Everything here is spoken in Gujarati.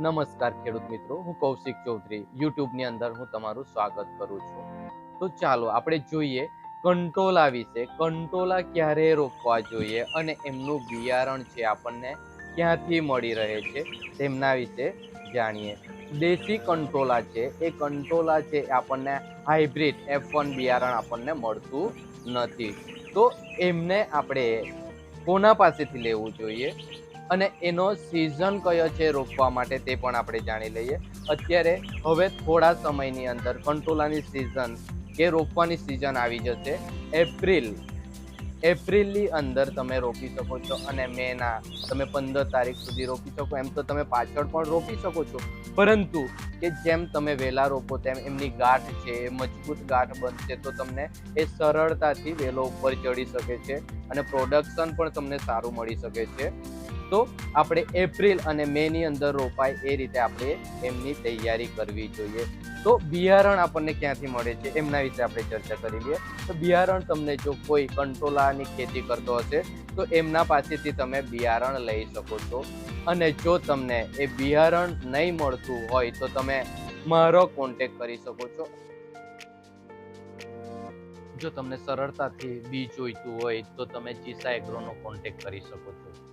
નમસ્કાર ખેડૂત મિત્રો, હું કૌશિક ચૌધરી યુટ્યુબની અંદર હું તમારું સ્વાગત કરું છું. તો ચાલો આપણે જોઈએ કંટોલા વિશે. કંટોલા ક્યારે રોપવા જોઈએ અને એમનું બિયારણ છે આપણને ક્યાંથી મળી રહે છે તેમના વિશે જાણીએ. દેશી કંટોલા છે, એ કંટોલા છે આપણને હાઇબ્રિડ એફ વન બિયારણ આપણને મળતું નથી. તો એમને આપણે કોના પાસેથી લેવું જોઈએ? અને એનો સિઝન કયો છે રોપવા માટે તે પણ આપણે જાણી લઈએ. અત્યારે હવે થોડા સમયની અંદર કંટોલાની સિઝન કે રોપવાની સિઝન આવી જશે. એપ્રિલ, એપ્રિલની અંદર તમે રોપી શકો છો અને મેના તમે પંદર તારીખ સુધી રોપી શકો. એમ તો તમે પાછળ પણ રોપી શકો છો. પરંતુ કે જેમ તમે વહેલા રોપો તેમ એમની ગાંઠ છે, એ મજબૂત ગાંઠ બનશે, તો તમને એ સરળતાથી વેલો ઉપર ચડી શકે છે અને પ્રોડક્શન પણ તમને સારું મળી શકે છે. તો આપણે એપ્રિલ અને મે ની અંદર રોપાય એ રીતે આપણે એમની તૈયારી કરવી જોઈએ. તો બિયારણ આપણને ક્યાંથી મળે છે એમના વિશે આપણે ચર્ચા કરી લઈએ. તો બિયારણ તમને જો કોઈ કંટોલાની ખેતી કરતો હશે, તો એમના પાસેથી તમે બિયારણ લઈ શકો છો. અને જો તમને એ બિયારણ નહીં મળતું હોય, તો તમે મારો કોન્ટેક કરી શકો છો. જો તમને સરળતાથી બી જોઈતું હોય, તો તમે ચીસા એગ્રોનો કોન્ટેક કરી શકો છો.